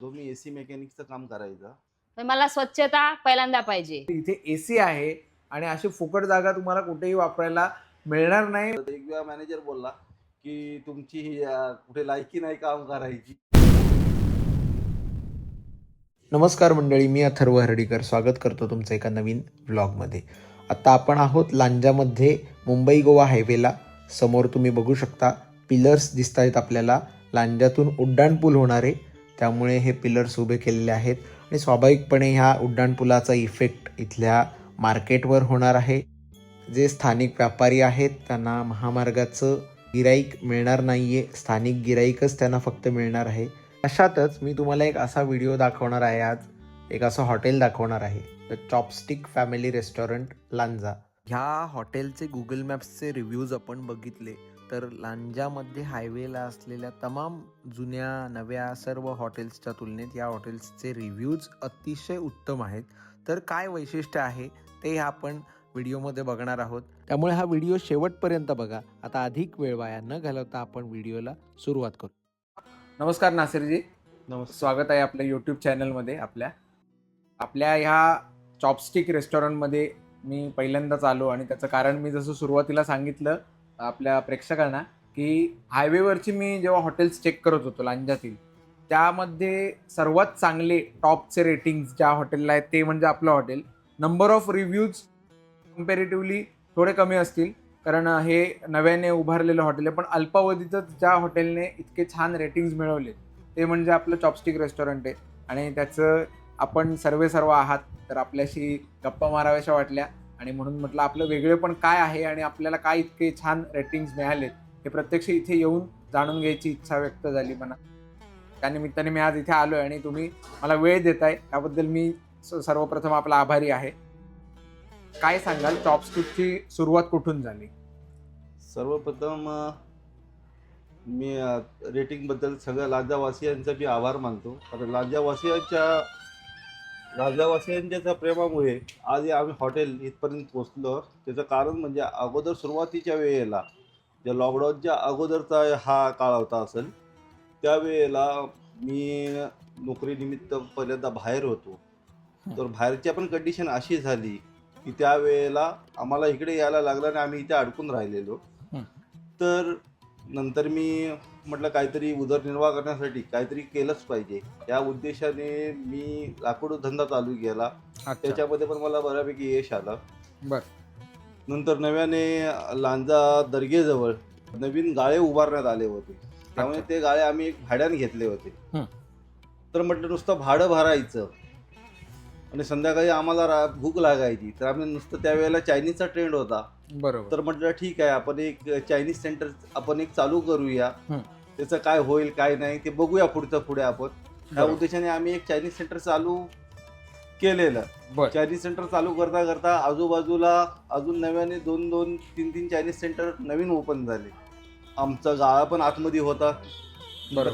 जो मी एसी मेकॅनिकचं काम करायचा. पण मला स्वच्छता पहिल्यांदा पाहिजे. इथे एसी आहे आणि अशी फुकट जागा तुम्हाला कुठेही वापरायला मिळणार नाही. तर एक वेळा मॅनेजर बोलला की तुमची ही, अं, कुठे लायकी नाही काम करायची. नमस्कार मंडळी मी अथर्व हर्डीकर. स्वागत करतो तुमचं एका नवीन व्लॉगमध्ये आत्ता आपण आहोत लांजामध्ये मुंबई गोवा हायवेला. समोर तुम्ही बघू शकता पिलर्स दिसत आहेत आपल्याला. लांजातून उड्डाणपूल होणार आहे त्यामुळे हे पिलर्स उभे केलेले आहेत. आणि स्वाभाविकपणे ह्या उड्डाणपुलाचा इफेक्ट इथल्या मार्केटवर होणार आहे. जे स्थानिक व्यापारी आहेत त्यांना महामार्गाचं गिराईक मिळणार नाही आहे स्थानिक गिराईकच त्यांना फक्त मिळणार आहे. अशातच मी तुम्हाला एक असा व्हिडिओ दाखवणार आहे आज. एक असं हॉटेल दाखवणार आहे. The chopstick family restaurant Lanja ह्या हॉटेलचे गुगल मॅप्सचे रिव्ह्यूज आपण बघितले. तर लांजामध्ये हायवेला असलेल्या तमाम जुन्या नव्या सर्व हॉटेल्सच्या तुलनेत या हॉटेल्सचे रिव्ह्यूज अतिशय उत्तम आहेत. तर काय वैशिष्ट्य आहे ते आपण व्हिडिओमध्ये बघणार आहोत. त्यामुळे हा व्हिडिओ शेवटपर्यंत बघा. आता अधिक वेळ वाया न घालवता आपण व्हिडिओला सुरुवात करू. नमस्कार नासिरजी. नमस्कार. स्वागत आहे आपल्या यूट्यूब चॅनलमध्ये आपल्या. आपल्या ह्या चॉपस्टिक रेस्टॉरंटमध्ये मी पहिल्यांदाच आलो आणि त्याचं कारण मी जसं सुरुवातीला सांगितलं आपल्या प्रेक्षकांना की हायवेवरची मी जेव्हा हॉटेल्स चेक करत होतो लांजातील त्यामध्ये सर्वात चांगले टॉपचे रेटिंग्स ज्या हॉटेलला आहेत ते म्हणजे आपलं hotel. Number of reviews comparatively थोडे कमी असतील कारण हे नव्याने उभारलेलं हॉटेल आहे पण अल्पावधीतच ज्या हॉटेलने इतके छान रेटिंग्ज मिळवले ते म्हणजे आपलं चॉपस्टिक रेस्टॉरंट आहे. आणि त्याचं आपण सर्वे सर्व आहात तर आपल्याशी गप्पा माराव्याशा वाटल्या. आणि म्हणून म्हटलं आपलं वेगळे पण काय आहे आणि आपल्याला काय इतके छान रेटिंग्स मिळालेत हे प्रत्यक्ष इथे येऊन जाणून घ्यायची इच्छा व्यक्त झाली म्हणा त्यानिमित्ताने मी आज इथे आलो आहे आणि तुम्ही मला वेळ देताय त्याबद्दल मी स- सर्वप्रथम आपला आभारी आहे. काय सांगाल चॉपस्टिकची सुरुवात कुठून झाली? सर्वप्रथम मी रेटिंगबद्दल सगळ्या लाजावासियांचा मी आभार मानतो. कारण लाजावासियांच्या लांजावासियांच्या त्या प्रेमामुळे आज आम्ही हॉटेल इथपर्यंत पोचलो त्याचं कारण म्हणजे अगोदर सुरुवातीच्या वेळेला ज्या लॉकडाऊनच्या अगोदरचा हा काळ होता असेल त्यावेळेला मी नोकरीनिमित्त पहिल्यांदा बाहेर होतो. तर बाहेरच्या पण कंडिशन अशी झाली की त्यावेळेला आम्हाला इकडे यायला लागलं आणि आम्ही इथे अडकून राहिलेलो. तर नंतर मी म्हटलं काहीतरी उदरनिर्वाह करण्यासाठी काहीतरी केलंच पाहिजे. या उद्देशाने मी लाकूड धंदा चालू केला. त्याच्यामध्ये पण मला बऱ्यापैकी यश आलं. बर. नंतर नव्याने लांजा दर्गेजवळ नवीन गाळे उभारण्यात आले होते. त्यामुळे. ते गाळे आम्ही एक भाड्याने घेतले होते. तर म्हटलं नुसतं भाडं भरायचं आणि संध्याकाळी आम्हाला भूक लागायची. तर आम्ही नुसतं त्यावेळेला चायनीजचा ट्रेंड होता. बरोबर. तर म्हटलं ठीक आहे आपण एक चायनीज सेंटर आपण एक चालू करूया. त्याचं काय होईल काय नाही ते बघूया पुढचं पुढे आपण. त्या. उद्देशाने आम्ही एक चायनीज सेंटर चालू केलेलं. चायनीज सेंटर चालू करता करता आजूबाजूला अजून नव्याने दोन दोन तीन तीन चायनीज सेंटर नवीन ओपन झाले. आमचा गाळा पण आतमध्ये होता.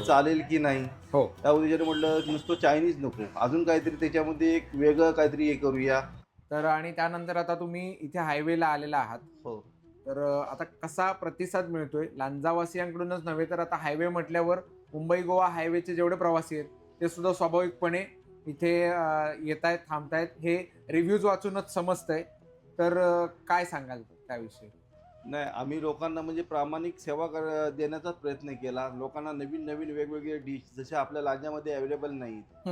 चालेल की नाही? हो. त्या उद्देशाने म्हटलं नुसतं चायनीज नको. अजून काहीतरी त्याच्यामध्ये एक वेगळं काहीतरी हे करूया. तर आणि त्यानंतर आता तुम्ही इथे हायवेला आलेला आहात. हो. तर आता कसा प्रतिसाद मिळतोय? लांजावासियांकडूनच नव्हे तर आता हायवे म्हटल्यावर मुंबई गोवा हायवेचे जेवढे प्रवासी आहेत ते सुद्धा स्वाभाविकपणे इथे येत आहेत थांबतायत. हे रिव्ह्यूज वाचूनच समजतंय. तर काय सांगाल त्याविषयी? नाही आम्ही लोकांना म्हणजे प्रामाणिक सेवा कर देण्याचा प्रयत्न केला. लोकांना नवीन नवीन वेगवेगळे डिश जसे आपल्या लांजामध्ये अवेलेबल नाहीत.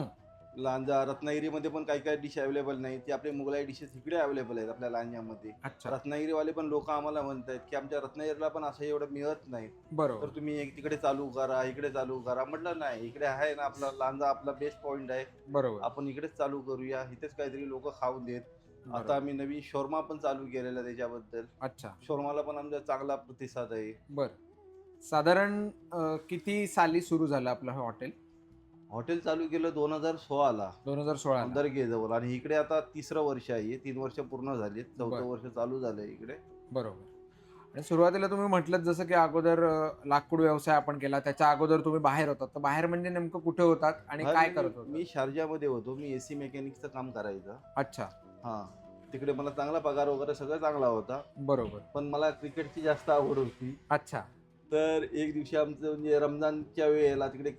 लांजा रत्नागिरीमध्ये पण काही काही डिश अवेलेबल नाहीत. ते आपले मुघलाई डिशेस इकडे अवेलेबल आहेत आपल्या लांजामध्ये. अच्छा. रत्नागिरीवाले पण लोक आम्हाला म्हणतात की आमच्या रत्नागिरीला पण असं एवढं मिळत नाही. बरोबर. तर तुम्ही एक तिकडे चालू करा इकडे चालू करा. म्हटलं नाही इकडे आहे ना आपला लांजा आपला बेस्ट पॉइंट आहे. बरोबर. आपण इकडेच चालू करूया. इथेच काहीतरी लोक खाऊन देत. आता. आम्ही नवीन शोरमा पण चालू केलेला त्याच्याबद्दल. अच्छा. शोरमाला पण आमचा चांगला प्रतिसाद आहे. बर. साधारण अ, किती साली सुरू झालं आपलं हे हॉटेल? हॉटेल चालू केलं दोन हजार सोळाला. दोन हजार सोळा दर्गेजवळ आणि इकडे आता तिसरं वर्ष आहे. तीन वर्ष पूर्ण झाली चौथं. वर्ष चालू झालंय इकडे. बरोबर. आणि सुरुवातीला तुम्ही म्हटलं जसं की अगोदर लाकूड व्यवसाय आपण केला. त्याच्या अगोदर तुम्ही बाहेर होतात. तर बाहेर म्हणजे नेमकं कुठे होतात आणि काय मी- करत होता मी शारजामध्ये होतो. मी एसी मेकॅनिकचं काम करायचं. अच्छा. हा. तिकडे मला चांगला पगार वगैरे सगळं चांगला होता. बरोबर. पण मला क्रिकेटची जास्त आवड होती. अच्छा. तर एक दिवशी आमचं म्हणजे रमजानच्या वेळेला तिकडे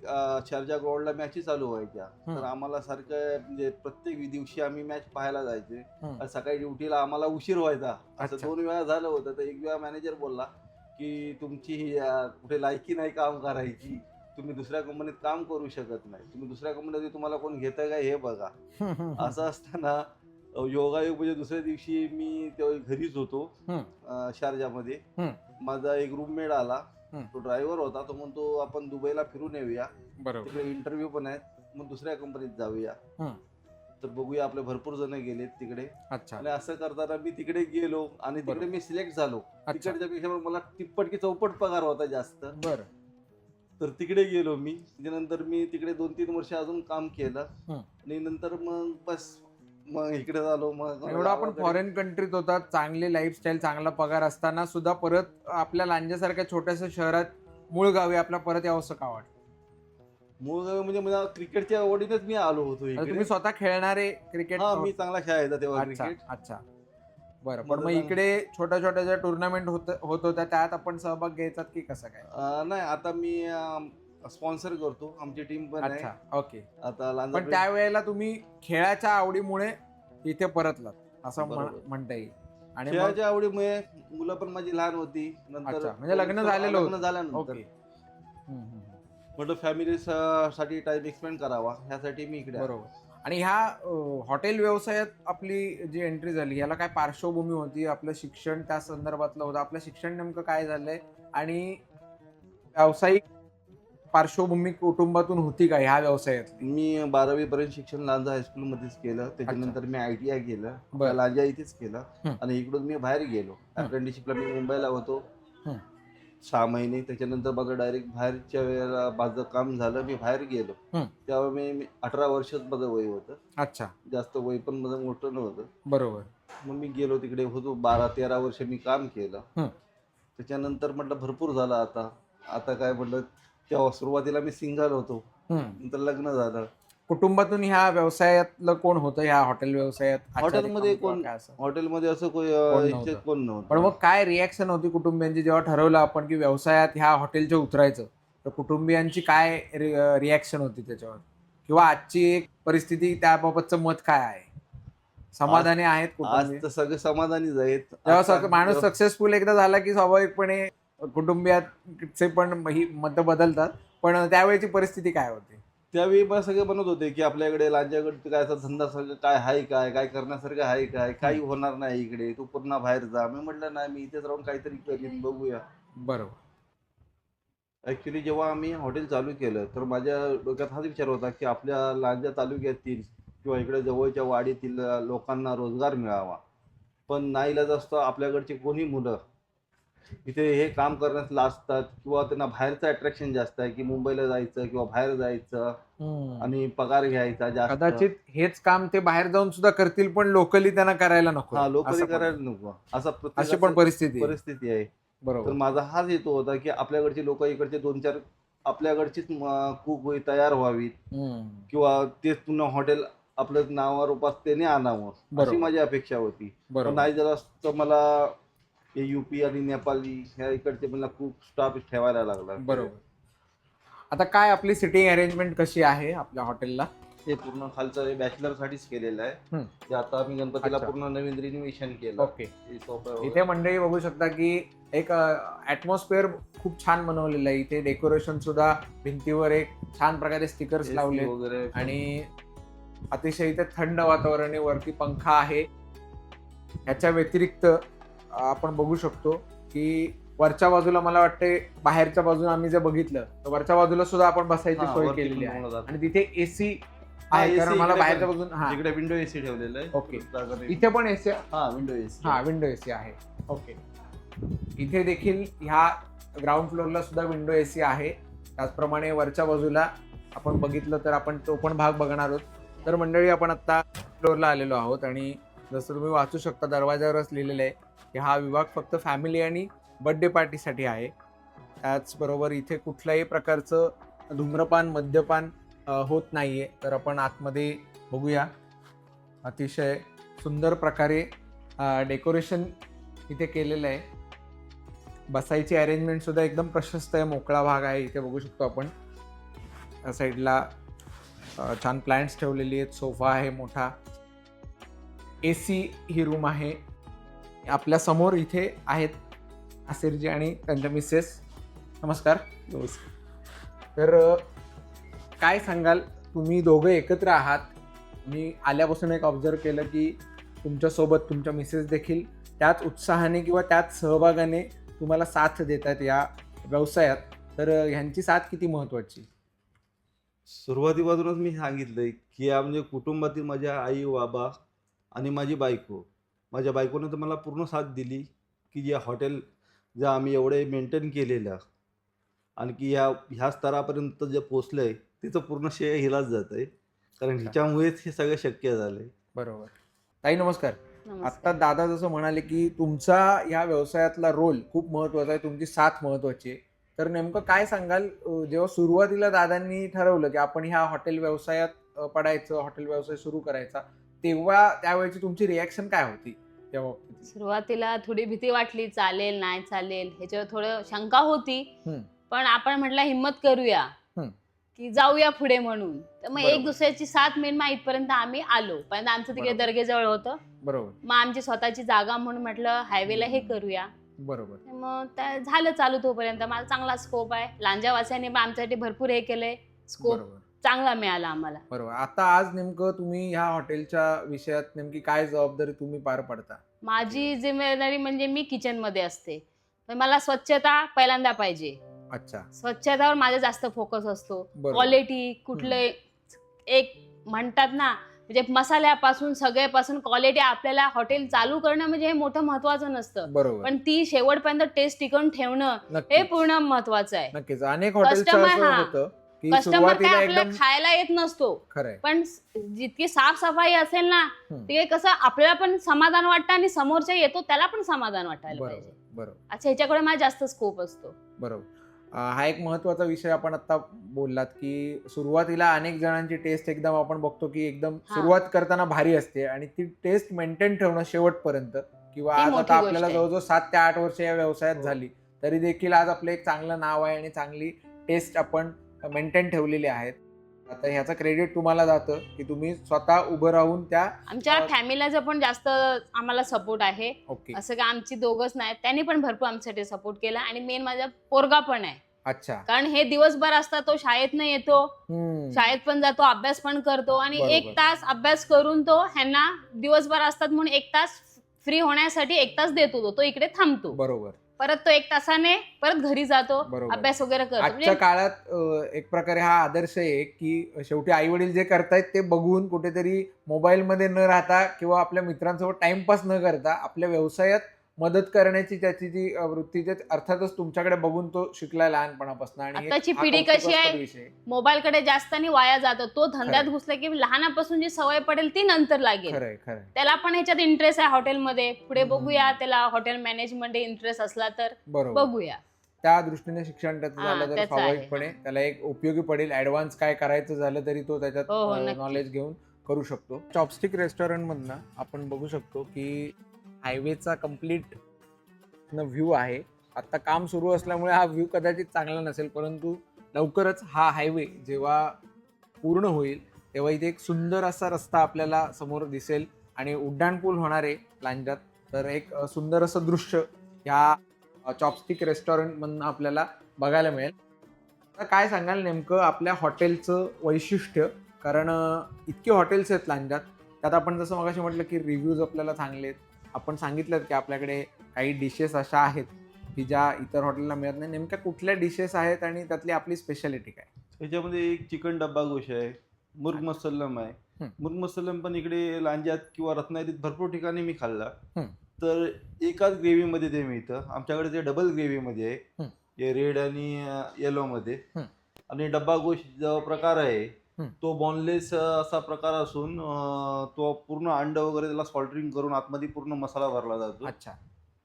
शारजा ग्राउंडला मॅची चालू व्हायच्या. तर आम्हाला सारखं म्हणजे प्रत्येक दिवशी आम्ही मॅच पाहायला जायचे. सकाळी ड्युटीला आम्हाला उशीर व्हायचा. असं. दोन वेळा झालं होतं. तर एक वेळा मॅनेजर बोलला की तुमची ही, कुठे लायकी नाही काम करायची. तुम्ही दुसऱ्या कंपनीत काम करू शकत नाही. तुम्ही दुसऱ्या कंपनीत तुम्हाला कोण घेतं का हे बघा. असं असताना योगायोग म्हणजे दुसऱ्या दिवशी मी तेव्हा घरीच होतो शारजामध्ये. माझा एक रूममेट आला. तो ड्रायव्हर होता तो म्हणतो आपण दुबईला फिरून येऊया. बरोबर. तिकडे इंटरव्ह्यू पण आहेत. मग दुसऱ्या कंपनीत जाऊया. तर बघूया आपले भरपूर जण गेलेत तिकडे. अच्छा. आणि असं करताना मी तिकडे गेलो आणि तिकडे बरोबर. मी सिलेक्ट झालो. अच्छा. तिकडच्या पेक्षा मला तिप्पट की चौपट पगार होता जास्त. बर. तर तिकडे गेलो मी. त्याच्यानंतर मी तिकडे दोन तीन वर्ष अजून काम केलं. आणि नंतर मग बस मग इकडे झालो मग एवढं आपण फॉरेन कंट्रीत होतात चांगली लाईफस्टाईल चांगला पगार असताना सुद्धा परत आपल्या लांजासारख्या छोट्याशा शहरात मूळ गावी आपल्या परत यावंसं का वाटतं? मूळ गावी म्हणजे मला क्रिकेटच्या आवडीनेच मी आलो होतो इकडे. तुम्ही स्वतः खेळणारे क्रिकेट हा मी चांगला खेळायचा तेव्हा अच्छा क्रिकेट अच्छा. बरं पण मग इकडे छोट्या छोट्या ज्या टुर्नामेंट होत होत होत्या त्यात आपण सहभाग घ्यायचात की कसं काय? अं, नाही आता मी स्पॉन्सर करतो. आमची टीम पण आहे. अच्छा ओके. आता लांजा पण त्यावेळेला तुम्ही खेळाच्या आवडीमुळे इथे परतलात असं म्हण- बरोबर. म्हणता येईल. आणि मग खेळाच्या आवडीमुळे मुलं पण माझी लहान होती. नंतर अच्छा, म्हणजे लग्न झालेलं लग्न होतं. झाल्यानंतर. ओके. हम्म, हम्म, हम्म. म्हटलं फॅमिली साठी टाइम एक्सपेंड करावा ह्यासाठी मी इकडे. बरोबर. आणि ह्या अं, हॉटेल व्यवसायात आपली जी एंट्री झाली याला काय पार्श्वभूमी होती? आपलं शिक्षण त्या संदर्भातलं होतं. आपलं शिक्षण नेमकं काय झालंय? आणि व्यावसायिक पार्श्वभूमी कुटुंबातून होती का ह्या व्यवसायात मी बारावी पर्यंत शिक्षण लांजा हायस्कूल मध्येच केलं त्याच्यानंतर मी आय टी आय केलं. बरं. लांजा इथेच केलं. आणि इकडून मी बाहेर गेलो. अप्रेंटिसशिपला मी मुंबईला होतो. हं. सहा महिने. त्याच्यानंतर माझं डायरेक्ट बाहेरच्या वेळेला माझं काम झालं. मी बाहेर गेलो. हं. तेव्हा मी मी अठरा वर्षच माझं वय होतं. अच्छा. जास्त वय पण माझं मोठं नव्हतं. बरोबर. मग मी गेलो तिकडे. होतो बारा तेरा वर्ष मी काम केलं. हं. त्याच्यानंतर म्हटलं भरपूर झालं आता. आता काय म्हटलं तेव्हा सुरुवातीला मी सिंगल होतो. नंतर लग्न झालं. कुटुंबातून ह्या व्यवसायातलं कोण होतं? ह्या हॉटेल व्यवसायात हॉटेलमध्ये कोण-? हॉटेलमध्ये असं कोण नव्हतं. पण मग काय रिॲक्शन होती कुटुंबियांची जेव्हा ठरवलं आपण की व्यवसायात ह्या हॉटेलच्या उतरायचं? तर कुटुंबियांची काय रिॲक्शन होती त्याच्यावर? किंवा आजची एक परिस्थिती त्याबाबतचं मत काय आहे? समाधानी आहेत आज कुटुंबीय तर सगळे समाधानीच आहेत. माणूस सक्सेसफुल एकदा झाला की स्वाभाविकपणे कुटुंबियाचे पण ही मत बदलतात. पण त्यावेळेची परिस्थिती काय होती? त्यावेळी मला सगळे म्हणत होते की आपल्याकडे लांजाकडे काय असा धंदा सगळं काय आहे काय काय करण्यासारखं आहे काय काही होणार नाही इकडे. तू पुन्हा बाहेर जा. मी म्हटलं नाही मी इथेच राहून काहीतरी करीन बघूया. बरोबर. ऍक्च्युली जेव्हा आम्ही हॉटेल चालू केलं तर माझ्या डोक्यात हाच विचार होता की आपल्या लांजा तालुक्यातील किंवा इकडे जवळच्या वाडीतील लोकांना रोजगार मिळावा. पण नाईलाज असतो आपल्याकडची कोणी मुलं इथे हे काम करण्यास लाजतात किंवा त्यांना बाहेरचं अट्रॅक्शन जास्त आहे की मुंबईला जायचं किंवा बाहेर जायचं आणि पगार घ्यायचा जास्त. कदाचित हेच काम ते बाहेर जाऊन सुद्धा करतील पण लोकली त्यांना करायला नको. हा लोक असं पण- करायला नको. असा अशी पण प्रत्येकाचा परिस्थिती आहे. परिस्थिती आहे. तर बरोबर माझा हाच हेतू होता की आपल्याकडचे लोक इकडचे दोन चार आपल्याकडचीच कुक होई तयार व्हावीत. हम्म. किंवा ते पुन्हा हॉटेल आपलं नावावर उपास त्याने आणावं. अशी बरोबर. माझी अपेक्षा होती. पण बरोबर नाही जर असतं मला हे युपी आणि नेपाळी ह्या इकडचे मला खूप स्टाफ ठेवायला लागला. बरोबर. आता काय आपली सिटिंग अरेंजमेंट कशी आहे आपल्या हॉटेलला हे पूर्ण खालचं बॅचलर साठीच केलेलं आहे. ते आता आम्ही गणपतीला अच्छा. पूर्ण नवीन रिनोव्हेशन केलं. ओके. सोफा वगैरे. इथे मंडळी बघू शकता की एक ऍटमॉस्फिअर खूप छान बनवलेलं आहे. इथे डेकोरेशन सुद्धा भिंतीवर एक छान प्रकारे स्टिकर्स AC लावले वगैरे आणि अतिशय इथे थंड वातावरण आहे वरती पंखा आहे. ह्याच्या व्यतिरिक्त आपण बघू शकतो की वरच्या बाजूला मला वाटते बाहेरच्या बाजूला आम्ही जे बघितलं तर वरच्या बाजूला सुद्धा आपण बसायची हा, सोय वरती केलेली पण आहे. आणि तिथे एसी हा, आहे AC कारण मला इकडे बाहेरच्या हा. इकडे विंडो एसी ठेवलेलं आहे. जागा नाही. इथे पण एसी हा विंडो एसी हा विंडो एसी आहे. ओके इथे देखील ह्या ग्राउंड फ्लोअरला सुद्धा विंडो एसी आहे. त्याचप्रमाणे वरच्या बाजूला आपण बघितलं तर आपण तो पण भाग बघणार आहोत. तर मंडळी आपण आत्ता फ्लोअरला आलेलो आहोत आणि जसं तुम्ही वाचू शकता दरवाजावरच लिहिलेलं आहे की हा विभाग फक्त फॅमिली आणि बड्डे पार्टीसाठी आहे. त्याचबरोबर इथे कुठल्याही प्रकारचं धूम्रपान मद्यपान होत नाही आहे तर आपण आतमध्ये बघूया. अतिशय सुंदर प्रकारे डेकोरेशन इथे केलेलं आहे. बसायची अरेंजमेंटसुद्धा एकदम प्रशस्त आहे. मोकळा भाग आहे. इथे बघू शकतो आपण. साईडला छान प्लॅन्ट्स ठेवलेली आहेत. सोफा आहे मोठा. ए सी ही रूम आहे. आपल्यासमोर इथे आहेत आसिरजी आणि त्यांच्या मिसेस. नमस्कार. तर अ, काय सांगाल? तुम्ही दोघं एकत्र आहात. मी आल्यापासून एक ऑब्झर्व केलं की तुमच्यासोबत तुमच्या मिसेस देखील त्याच उत्साहाने किंवा त्याच सहभागाने तुम्हाला साथ देतात या व्यवसायात. तर ह्यांची साथ किती महत्त्वाची? सुरुवातीपासूनच मी सांगितलंय की या म्हणजे कुटुंबातील माझ्या आई बाबा आणि माझी बायको. माझ्या बायकोनं तर मला पूर्ण साथ दिली की जे हॉटेल जे आम्ही एवढे मेंटेन केलेलं आणखी ह्या ह्या स्तरापर्यंत जे पोचलं आहे तिचं पूर्ण श्रेय हिलाच जात आहे कारण. हिच्यामुळेच हे सगळं शक्य झालं आहे बरोबर. ताई नमस्कार. आत्ता दादा जसं म्हणाले की तुमचा या व्यवसायातला रोल खूप महत्त्वाचा आहे तुमची साथ महत्वाची आहे. तर नेमकं काय सांगाल? जेव्हा सुरुवातीला दादांनी ठरवलं की आपण ह्या हॉटेल व्यवसायात पडायचं हॉटेल व्यवसाय सुरू करायचा तेव्हा त्यावेळेची तुमची रिॲक्शन काय होती? त्या बाबतीत? सुरुवातीला थोडी भीती वाटली चालेल नाही चालेल ह्याच्यावर थोडं शंका होती. हम्म. पण आपण म्हटलं हिंमत करूया. हम्म. की जाऊया पुढे म्हणून. तर मग बरोबर. एक दुसऱ्याची साथ मेन मग इथपर्यंत आम्ही आलो. पण आमचं तिकडे बरोबर. दर्गेजवळ होतं. बरोबर. मग आमची स्वतःची जागा म्हणून म्हटलं हायवेला हे करूया. बरोबर. मग त्या झालं चालू तोपर्यंत. मला चांगला स्कोप आहे. लांजावासियांनी मग आमच्यासाठी भरपूर हे केलंय. स्कोप बरोबर. चांगला मिळाला आम्हाला. बरोबर. आता आज नेमकं तुम्ही ह्या हॉटेलच्या विषयात नेमकी काय जबाबदारी तुम्ही पार पडता? माझी जिम्मेदारी म्हणजे मी किचनमध्ये असते. पण मला स्वच्छता पहिल्यांदा पाहिजे. अच्छा. स्वच्छतावर माझा जास्त फोकस असतो. बरोबर. क्वालिटी कुठले एक म्हणतात ना म्हणजे मसाल्यापासून सगळ्यापासून क्वालिटी आपल्याला हॉटेल चालू करणं म्हणजे हे मोठं महत्वाचं नसतं. बरोबर. पण ती शेवटपर्यंत टेस्ट टिकवून ठेवणं हे नक्कीच. पूर्ण महत्वाचं आहे. नक्कीच. अनेक Customer असं हा. होतं की कस्टमर काय सुरुवातीला आपल्याला एकदम खायला येत नसतो खरंय पण जितकी साफसफाई असेल ना हम्म. ते कसं आपल्याला पण समाधान वाटतं आणि समोरच्या येतो त्याला पण समाधान वाटायला बरोबर पाहिजे बरोबर अच्छा ह्याच्याकडे माझा जास्त स्कोप असतो बरोबर अं, हा एक महत्त्वाचा विषय आपण आता बोललात की सुरुवातीला अनेक जणांची टेस्ट एकदम आपण बघतो की एकदम हा. सुरुवात करताना भारी असते आणि ती टेस्ट मेंटेन ठेवणं शेवटपर्यंत किंवा ती आज मोठी आता गोष्ट आपल्याला आहे. जवळजवळ सात ते आठ वर्ष या व्यवसायात हो. झाली तरी देखील आज आपलं एक चांगलं नाव आहे आणि चांगली टेस्ट आपण मेंटेन ठेवलेली आहेत. आता ह्याचं क्रेडिट तुम्हाला जातं की तुम्ही स्वतः उभं राहून त्या आमच्या फॅमिलीचा पण जास्त आम्हाला सपोर्ट आहे. ओके. असं का आमची दोघच नाही त्यांनी पण भरपूर आमच्यासाठी सपोर्ट केला आणि मेन माझा पोरगा पण आहे. अच्छा. कारण हे दिवसभर असतात तो शाळेत न येतो. शाळेत पण जातो अभ्यास पण करतो आणि. एक तास अभ्यास करून तो ह्यांना दिवसभर असतात म्हणून एक तास फ्री होण्यासाठी एक तास देतो तो तो इकडे थांबतो. बरोबर. परत तो एक तासाने परत घरी जातो बरोबर. अभ्यास वगैरे करतो आजच्या म्हणजे काळात अ, एक प्रकारे हा आदर्श आहे की शेवटी आई वडील जे करतायत ते बघून कुठेतरी मोबाईलमध्ये न राहता किंवा आपल्या मित्रांसोबत टाइमपास न करता आपल्या व्यवसायात मदत करण्याची त्याची जी वृत्ती ते अर्थातच तुमच्याकडे बघून तो शिकलाय लहानपणापासून आणि आताची हा पिढी कशी आहे? विषय आहे. मोबाईलकडे जास्त आणि वाया जातो तो धंद्यात. घुसला की लहानापासून जी सवय पडेल ती नंतर लागेल त्याला पण ह्याच्यात इंटरेस्ट आहे हॉटेलमध्ये पुढे. बघूया त्याला हॉटेल मॅनेजमेंट इंटरेस्ट असला तर बघूया त्या दृष्टीने शिक्षण त्याचं हा, झालं तर त्याचं. स्वाभाविकपणे त्याला एक उपयोगी पडेल ऍडव्हान्स काय करायचं झालं तरी तो हो, हो, त्याच्यात नक्की. नॉलेज घेऊन करू शकतो चॉपस्टिक रेस्टॉरंट मधनं आपण बघू शकतो की हायवेचा कंप्लीट व्ह्यू आहे. आत्ता काम सुरू असल्यामुळे हा व्ह्यू कदाचित चांगला नसेल परंतु लवकरच हा हायवे जेव्हा पूर्ण होईल तेव्हा इथे एक सुंदर असा रस्ता आपल्याला समोर दिसेल आणि उड्डाणपूल होणार आहे लांजात. तर एक सुंदर असं दृश्य ह्या चॉपस्टिक रेस्टॉरंटमधनं आपल्याला बघायला मिळेल. आता काय सांगाल नेमकं आपल्या हॉटेलचं वैशिष्ट्य? कारण इतके हॉटेल्स आहेत लांजात. त्यात आपण जसं मगाशी म्हटलं की रिव्ह्यूज आपल्याला चांगले आहेत. आपण सांगितलं की आपल्याकडे काही डिशेस अशा आहेत की ज्या इतर हॉटेलला मिळत नाही नेमक्या कुठल्या डिशेस आहेत आणि त्यातली आपली स्पेशालिटी काय त्याच्यामध्ये एक चिकन डब्बा गोश आहे मुर्ग मसल्लम आहे. मुर्ग मसल्लम पण इकडे लांजात किंवा रत्नागिरीत भरपूर ठिकाणी मी खाल्ला. तर एकाच ग्रेव्हीमध्ये ते मिळतं आमच्याकडे ते डबल ग्रेव्हीमध्ये. आहे रेड आणि येलोमध्ये. आणि डब्बा गोश जो प्रकार आहे. तो बॉनलेस असा प्रकार असून तो पूर्ण अंड वगैरे त्याला सॉल्टरिंग करून आतमध्ये पूर्ण मसाला भरला जातो. अच्छा.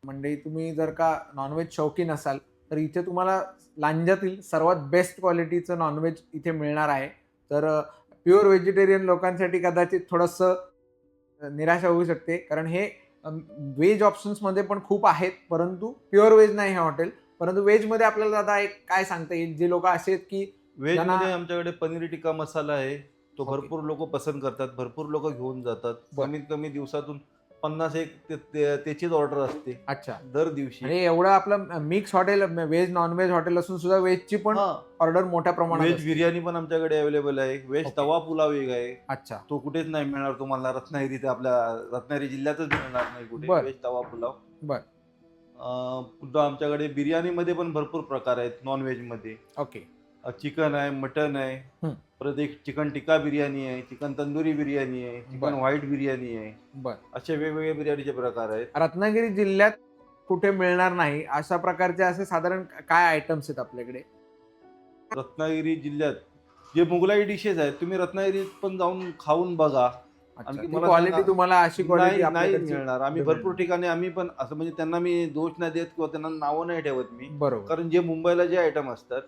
मंडळी तुम्ही जर का नॉनव्हेज शौकीन असाल तर इथे तुम्हाला लांजातील सर्वात बेस्ट क्वालिटीचं नॉनव्हेज इथे मिळणार आहे. तर प्युअर व्हेजिटेरियन लोकांसाठी कदाचित थोडंसं निराशा होऊ शकते. कारण हे व्हेज ऑप्शन्समध्ये पण खूप आहेत परंतु प्युअर व्हेज नाही हे हॉटेल. परंतु व्हेजमध्ये आपल्याला दादा एक काय सांगता येईल? जे लोक असे आहेत की व्हेज त्यांना- मध्ये आमच्याकडे पनीर टिक्का मसाला आहे. तो. भरपूर लोक पसंत करतात. भरपूर लोक घेऊन जातात. बर. कमीत कमी दिवसातून पन्नास एक ते- ते- त्याचीच ऑर्डर असते. अच्छा. दर दिवशी. आणि एवढं आपलं mix hotel veg non veg hotel असून सुद्धा व्हेजची पण ऑर्डर मोठ्या प्रमाणात व्हेज असते. बिर्याणी पण आमच्याकडे अवेलेबल आहे. व्हेज. तवा पुलाव एक आहे. अच्छा. तो कुठेच नाही मिळणार तुम्हाला. रत्नागिरी ते आपल्या रत्नागिरी जिल्ह्यातच मिळणार नाही कुठे. बर. व्हेज तवा पुलाव. बर. अं, पुन्हा आमच्याकडे बिर्याणीमध्ये पण भरपूर प्रकार आहेत. नॉन व्हेजमध्ये. ओके चिकन आहे मटन आहे. हं. परत एक चिकन टिक्का बिर्याणी आहे चिकन तंदुरी बिर्याणी आहे चिकन बर. व्हाईट बिर्याणी आहे. बर. असे वेगवेगळे बिर्याणीचे प्रकार आहेत. रत्नागिरी जिल्ह्यात कुठे मिळणार नाही? अशा प्रकारचे असे साधारण काय आयटम्स आहेत आपल्याकडे? रत्नागिरी जिल्ह्यात जे मुघलाई डिशेस आहेत तुम्ही रत्नागिरीत पण जाऊन खाऊन बघा. आणखी मला क्वालिटी सांगा- तुम्हाला अशी क्वालिटी नाही नाही मिळणार. आम्ही. भरपूर ठिकाणी आम्ही पण असं म्हणजे त्यांना मी दोष नाही देत किंवा त्यांना नावं नाही ठेवत मी. बरोबर. कारण जे मुंबईला जे आयटम असतात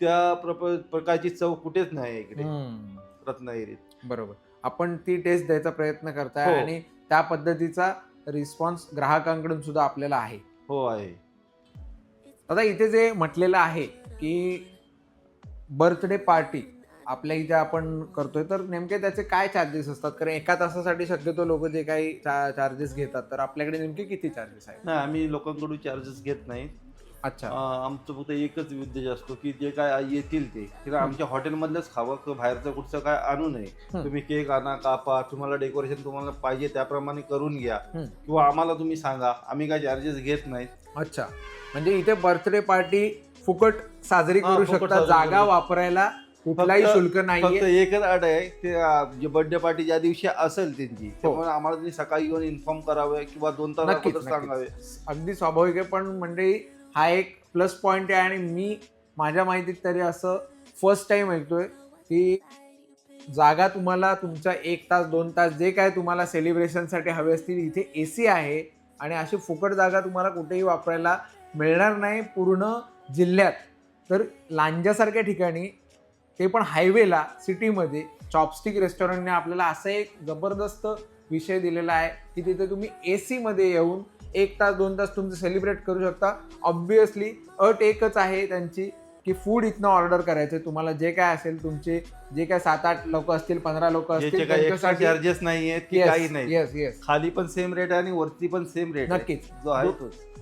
त्या प्रप- प्रकारची चव कुठेच नाही इकडे. हम्म. रत्नागिरीत. बरोबर. आपण ती टेस्ट द्यायचा प्रयत्न करताय हो. आणि त्या पद्धतीचा रिस्पॉन्स ग्राहकांकडून सुद्धा आपल्याला आहे. हो आहे. आता इथे जे म्हटलेलं आहे की बर्थडे पार्टी आपल्या इथे आपण करतोय तर नेमके त्याचे काय चार्जेस असतात? कारण एका तासासाठी शक्यतो लोक जे काही चार्जेस घेतात तर आपल्याकडे नेमके किती चार्जेस आहेत? नाही आम्ही लोकांकडून चार्जेस घेत नाही अच्छा आमचं फक्त एकच उद्देश असतो की जे काय येतील ते किंवा आमच्या हॉटेलमधलंच खावं किंवा बाहेरचं कुठचं काय आणू नये. तुम्ही केक आणा कापा तुम्हाला डेकोरेशन तुम्हाला पाहिजे त्याप्रमाणे करून घ्या. किंवा आम्हाला तुम्ही सांगा आम्ही काय चार्जेस घेत नाही अच्छा म्हणजे इथे बर्थडे पार्टी फुकट साजरी करू शकता जागा. वापरायला कुठलाही फक्त- शुल्क फक्त नाहीये एकच अट आहे ते बर्थडे पार्टी ज्या दिवशी असेल त्यांची हो. त्यामुळे आम्हाला तुम्ही सकाळी येऊन इन्फॉर्म करावे किंवा दोन तास. सांगावे अगदी स्वाभाविक आहे पण म्हणजे हा एक प्लस पॉईंट आहे आणि मी माझ्या माहितीत तरी असं फर्स्ट टाइम ऐकतोय की जागा तुम्हाला तुमच्या एक तास दोन तास जे काय तुम्हाला सेलिब्रेशनसाठी हवे असतील इथे ए सी आहे आणि अशी फुकट जागा तुम्हाला कुठेही वापरायला मिळणार नाही पूर्ण जिल्ह्यात. तर लांजासारख्या ठिकाणी ते पण हायवेला सिटीमध्ये चॉपस्टिक रेस्टॉरंटने आपल्याला असा एक जबरदस्त विषय दिलेला आहे की तिथे तुम्ही ए सीमध्ये येऊन एक तास दोन तास तुमचं सेलिब्रेट करू शकता. ऑब्विसली अट एकच आहे त्यांची. की फूड इथनं ऑर्डर करायचं तुम्हाला जे काय असेल तुमचे जे काय सात आठ लोक असतील पंधरा लोक असतील त्यांच्यासाठी चार्जेस नाही आहेत की काही नाही. येस येस खाली पण सेम रेट आहे आणि वरती पण सेम रेट नक्कीच. जो आहे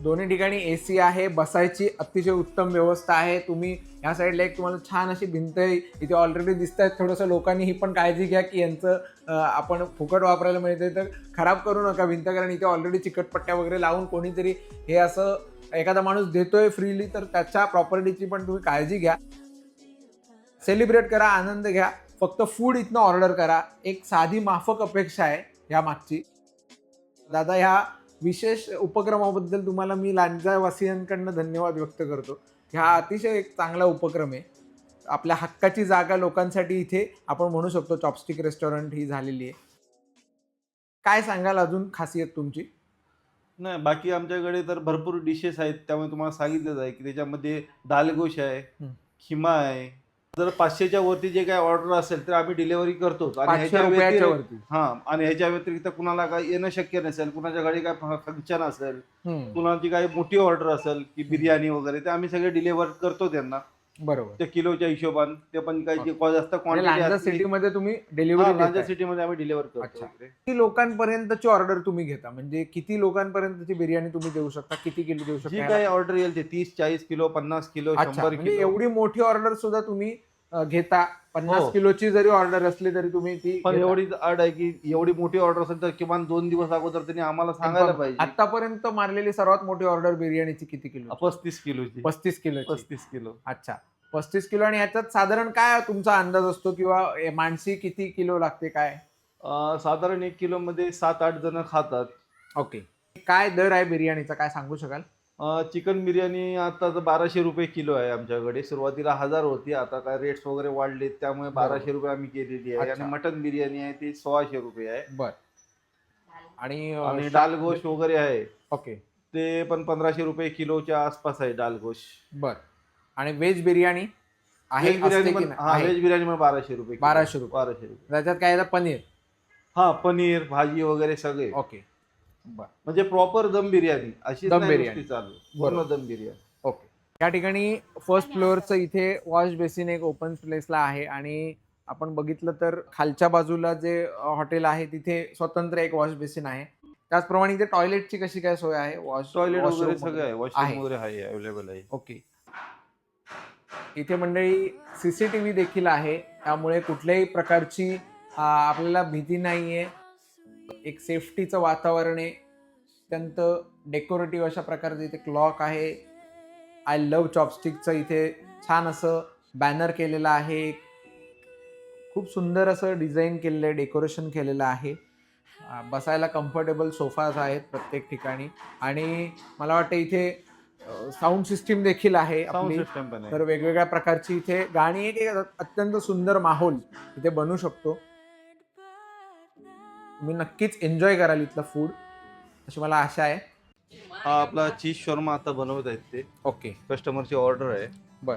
दोन्ही ठिकाणी ए सी आहे बसायची अतिशय उत्तम व्यवस्था आहे. तुम्ही ह्या साईडला एक तुम्हाला छान अशी भिंत आहे इथे ऑलरेडी दिसत आहेत थोडंसं लोकांनी ही पण काळजी घ्या की यांचं आपण फुकट वापरायला मिळते तर खराब करू नका भिंत कारण इथे ऑलरेडी चिकटपट्ट्या वगैरे लावून कोणीतरी हे असं एखादा माणूस देतोय फ्रीली तर त्याच्या प्रॉपर्टीची पण तुम्ही काळजी घ्या. सेलिब्रेट करा आनंद घ्या. फक्त फूड इथनं ऑर्डर करा. एक साधी माफक अपेक्षा आहे ह्या मागची. दादा ह्या विशेष उपक्रमाबद्दल तुम्हाला मी लांजावासियांकडनं धन्यवाद व्यक्त करतो. हा अतिशय एक चांगला उपक्रम आहे. आपल्या हक्काची जागा लोकांसाठी इथे आपण म्हणू शकतो चॉपस्टिक रेस्टॉरंट ही झालेली आहे. काय सांगाल अजून खासियत तुमची? नाही बाकी आमच्याकडे तर भरपूर डिशेस आहेत. त्यामुळे तुम्हाला सांगितलं आहे की त्याच्यामध्ये दालगोश आहे. खिमा आहे. जर पाचशेच्या वरती जे काही ऑर्डर असेल तर आम्ही डिलिव्हरी करतोच. आणि ह्याच्या व्यतिरिक्त हा आणि ह्याच्या व्यतिरिक्त कुणाला काय येणं शक्य नसेल कुणाच्या घरी काय फंक्शन असेल कुणाची काही मोठी ऑर्डर असेल की बिर्याणी वगैरे ते आम्ही सगळे डिलिव्हर करतो त्यांना. बरोबर. त्या किलोच्या हिशोबान ते पण काही जास्त क्वांटिटी सिटीमध्ये तुम्ही डिलिव्हरी सिटीमध्ये आम्ही डिलिव्हर करतो. किती लोकांपर्यंतची ऑर्डर तुम्ही घेता? म्हणजे किती लोकांपर्यंतची बिर्याणी तुम्ही देऊ शकता? किती किलो देऊ जी शकता काही ऑर्डर येईल ते तीस चाळीस किलो पन्नास किलो शंभर म्हणजे किलो. एवढी मोठी ऑर्डर सुद्धा तुम्ही घेता. पन्नास हो. किलोची जरी ऑर्डर असली तरी तुम्ही ती पण घेता. एवढी अड आहे की एवढी मोठी ऑर्डर असेल तर किमान दोन दिवस अगोदर त्यांनी आम्हाला सांगायला पाहिजे. आतापर्यंत मारलेली सर्वात मोठी ऑर्डर बिर्याणीची किती किलो पस्तीस किलोची. पस्तीस किलो पस्तीस किलो. अच्छा. पस्तीस किलो आणि याच्यात साधारण काय तुमचा अंदाज असतो किंवा ए, माणसी किती किलो लागते काय? अं, साधारण एक किलो मध्ये सात आठ जण खातात. ओके. काय दर आहे बिर्याणीचा? काय सांगू शकाल? चिकन बिर्याणी आता तर बाराशे रुपये किलो आहे आमच्याकडे. सुरुवातीला हजार होती आता काय रेट्स वगैरे वाढले त्यामुळे बाराशे रुपये आम्ही केलेली आहे. आणि मटन बिर्याणी आहे ती सोळाशे रुपये आहे. बर. आणि डाल गोश वगैरे आहे. ओके. ते पण पंधराशे रुपये किलोच्या आसपास आहे डाल गोश बर. आणि व्हेज बिर्याणी आहे बिर्याणी पण? हा. व्हेज बिर्याणी पण बाराशे रुपये. 1200 रुपये. बाराशे रुपये. त्याच्यात काय पनीर. हा पनीर भाजी वगैरे सगळे. ओके. म्हणजे प्रॉपर दम बिर्याणी. अशी दम बिर्याणी. चालू. पूर्ण. दम बिर्याणी. ओके. या ठिकाणी फर्स्ट फ्लोअरचं इथे वॉश बेसिन एक ओपन प्लेसला आहे आणि आपण बघितलं तर खालच्या बाजूला जे हॉटेल आहे तिथे स्वतंत्र एक वॉश बेसिन आहे. त्याचप्रमाणे इथे टॉयलेटची कशी काय सोय आहे? वॉश टॉयलेट वगैरे? सगळं आहे. वॉशरूम. वगैरे आहे अवेलेबल आहे. ओके. इथे मंडळी सीसीटीव्ही देखील आहे. त्यामुळे कुठल्याही प्रकारची आपल्याला भीती नाहीये. एक सेफ्टीचं वातावरण आहे. अत्यंत डेकोरेटिव्ह अशा प्रकारचं इथे क्लॉक आहे. आय लव्ह चॉपस्टिकचं इथे छान असं बॅनर केलेलं आहे. खूप सुंदर असं डिझाईन केलेलं आहे डेकोरेशन केलेलं आहे. बसायला कम्फर्टेबल सोफाज आहेत प्रत्येक ठिकाणी. आणि मला वाटतं इथे साऊंड सिस्टीम देखील आहे. तर वेगवेगळ्या प्रकारची इथे गाणी एक अत्यंत सुंदर माहोल इथे बनू शकतो. तुम्ही नक्कीच एन्जॉय कराल इथलं फूड अशी मला आशा आहे. हा आपला चीज शॉर्मा आता बनवत आहेत ते. ओके. कस्टमरची ऑर्डर आहे. बर.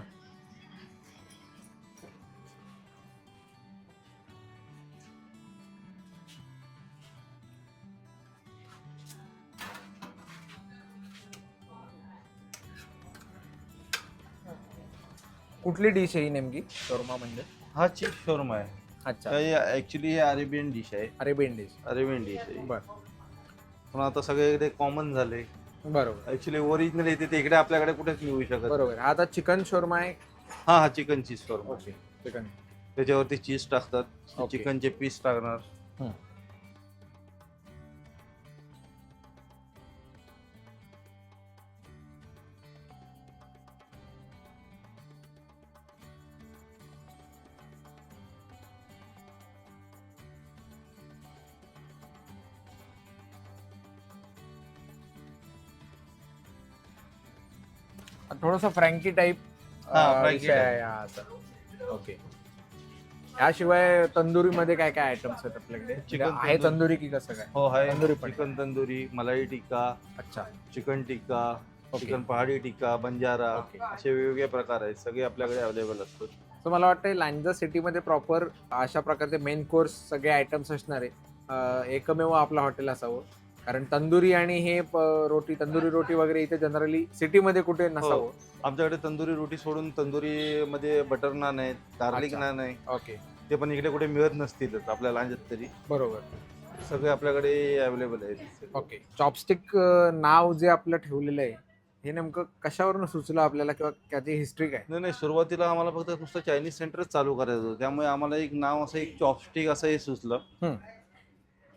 कुठली डिश आहे ही नेमकी? शोरमा म्हणजे? हा चीज शॉर्मा आहे. अच्छा. ऍक्च्युली हे अरेबियन डिश आहे. अरेबियन डिश अरेबियन डिश आहे. बर. पण आता सगळे इकडे कॉमन झाले बरोबर. ऍक्च्युली ओरिजिनल येते ते इकडे आपल्याकडे कुठेच मिळू शकत बरोबर. आता चिकन शोरमा आहे. हा हा chicken cheese shawarma okay chicken त्याच्यावरती चीज टाकतात. चिकनचे पीस टाकणार. हं. थोडस फ्रँकी टाईप हा, फ्रँकी ओके याशिवाय तंदुरी मध्ये काय काय आयटम्स आहेत आपल्याकडे? चिकन आहे तंदूरी. तंदुरी की कसं काय? हो आहे. तंदुरी पण आहे. चिकन तंदुरी मलाई टिक्का अच्छा. चिकन टिक्का चिकन पहाडी टिक्का बंजारा. असे वेगवेगळे प्रकार आहेत. सगळे आपल्याकडे अवेलेबल असतात. तर मला वाटतं लांजा सिटीमध्ये प्रॉपर अशा प्रकारचे मेन कोर्स सगळे आयटम्स असणारे अं, एकमेव आपलं हॉटेल असावं. कारण तंदुरी आणि हे प- रोटी तंदुरी रोटी वगैरे इथे जनरली सिटीमध्ये कुठे नसावं. आमच्याकडे तंदुरी रोटी सोडून तंदुरी मध्ये बटर नान आहेत गार्लिक अच्छा. नान आहे. ओके. ते पण इकडे कुठे मिळत नसतीलच आपल्या लांजात तरी. बरोबर. सगळे आपल्याकडे अवेलेबल आहेत. ओके. चॉपस्टिक नाव जे आपलं ठेवलेलं आहे हे नेमकं कशावरून सुचलं आपल्याला किंवा त्याची हिस्ट्री काय? नाही नाही सुरुवातीला आम्हाला फक्त नुसतं चायनीज सेंटरच चालू करायचं होतं. त्यामुळे आम्हाला एक नाव असं एक चॉपस्टिक असं हे सुचलं. हम्म.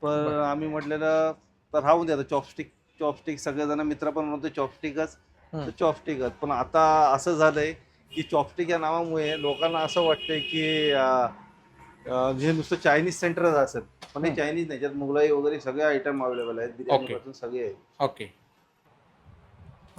पण बरं. आम्ही म्हटलेलं तर राहून द्या चॉपस्टिक चॉपस्टिक सगळेजण मित्र पण म्हणतो चॉपस्टिकच. तर चॉपस्टिकच पण आता असं झालंय की चॉपस्टिक या नावामुळे लोकांना असं वाटतंय की अं, हे नुसतं चायनीज सेंटरच असेल पण हे हम्म. चायनीज नाही. त्यात मुगलाई वगैरे सगळे आयटम अवेलेबल आहेत. बिर्याणीपासून सगळे आहेत. ओके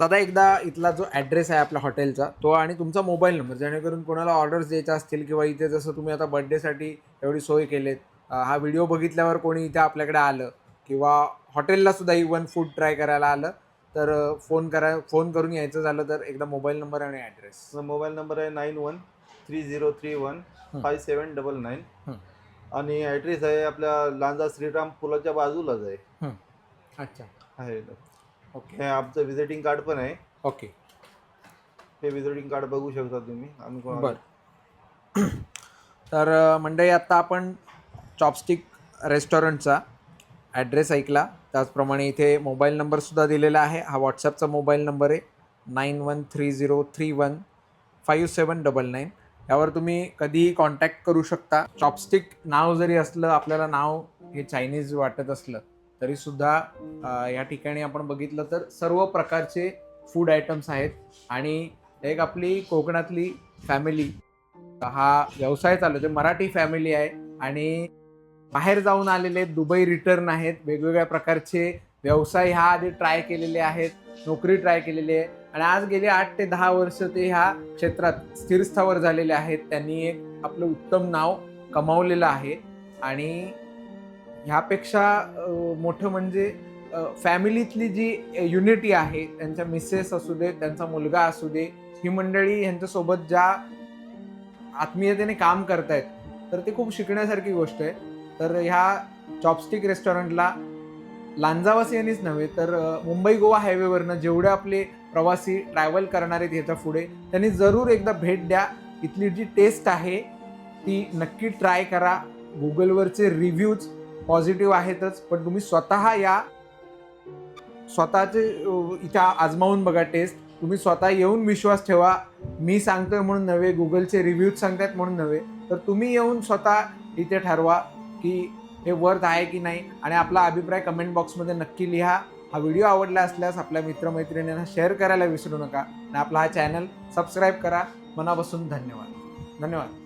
दादा एकदा इथला जो ॲड्रेस आहे आपल्या हॉटेलचा तो आणि तुमचा मोबाईल नंबर जेणेकरून कोणाला ऑर्डर्स द्यायच्या असतील किंवा इथे जसं तुम्ही आता बर्थडेसाठी एवढी सोय केलेत अं, हा व्हिडिओ बघितल्यावर कोणी इथे आपल्याकडे आलं किंवा हॉटेलला सुद्धा इवन फूड ट्राय करायला आलं तर फोन करा फोन करून यायचं झालं तर एकदा मोबाईल नंबर आणि ॲड्रेस मोबाईल नंबर आहे nine one three zero three one. Five seven double nine. आणि ॲड्रेस आहे आपल्या लांजा श्रीराम पुलाच्या बाजूलाच आहे. अच्छा. आहे. ओके. आमचं व्हिजिटिंग कार्ड पण आहे. ओके. हे व्हिजिटिंग कार्ड बघू शकता तुम्ही. आम्ही बर. तर मंडळी आत्ता आपण चॉपस्टिक रेस्टॉरंटचा ॲड्रेस ऐकला. त्याचप्रमाणे इथे मोबाईल नंबरसुद्धा दिलेला आहे. हा व्हॉट्सॲपचा मोबाईल नंबर आहे. Nine one three zero three one five seven double nine यावर तुम्ही कधीही कॉन्टॅक्ट करू शकता. चॉपस्टिक नाव जरी असलं आपल्याला नाव हे चायनीज वाटत असलं तरीसुद्धा या ठिकाणी आपण बघितलं तर सर्व प्रकारचे फूड आयटम्स आहेत. आणि एक आपली कोकणातली फॅमिली हा व्यवसाय चालू आहे मराठी फॅमिली आहे. आणि बाहेर जाऊन आलेले दुबई रिटर्न आहेत वेगवेगळ्या प्रकारचे व्यवसाय ह्या आधी ट्राय केलेले आहेत नोकरी ट्राय केलेली आहे. आणि आज गेले आठ ते दहा वर्ष ते ह्या क्षेत्रात स्थिरस्थावर झालेले आहेत. त्यांनी एक आपलं उत्तम नाव कमावलेलं आहे. आणि ह्यापेक्षा मोठं म्हणजे फॅमिलीतली जी युनिटी आहे त्यांच्या मिसेस असू दे त्यांचा मुलगा असू दे ही मंडळी ह्यांच्यासोबत ज्या आत्मीयतेने काम करतायत तर ते खूप शिकण्यासारखी गोष्ट आहे. तर ह्या चॉपस्टिक रेस्टॉरंटला लांजावासियांनीच नव्हे तर मुंबई गोवा हायवेवरनं जेवढे आपले प्रवासी ट्रॅव्हल करणार आहेत ह्याच्या पुढे त्यांनी जरूर एकदा भेट द्या. इथली जी टेस्ट आहे ती नक्की ट्राय करा. गुगलवरचे रिव्ह्यूज पॉझिटिव्ह आहेतच पण तुम्ही स्वतः या. स्वतःचे इथे आजमावून बघा टेस्ट तुम्ही स्वतः येऊन विश्वास ठेवा. मी सांगतोय म्हणून नव्हे गुगलचे रिव्ह्यूज सांगतात म्हणून नव्हे तर तुम्ही येऊन स्वतः इथे ठरवा. की हे वर्थ आहे की नाही आणि आपला अभिप्राय कमेंट बॉक्समध्ये नक्की लिहा. हा व्हिडिओ आवडला असल्यास आपल्या मित्रमैत्रिणींना शेअर करायला विसरू नका. आणि आपला हा चॅनल सबस्क्राईब करा. मनापासून धन्यवाद. धन्यवाद.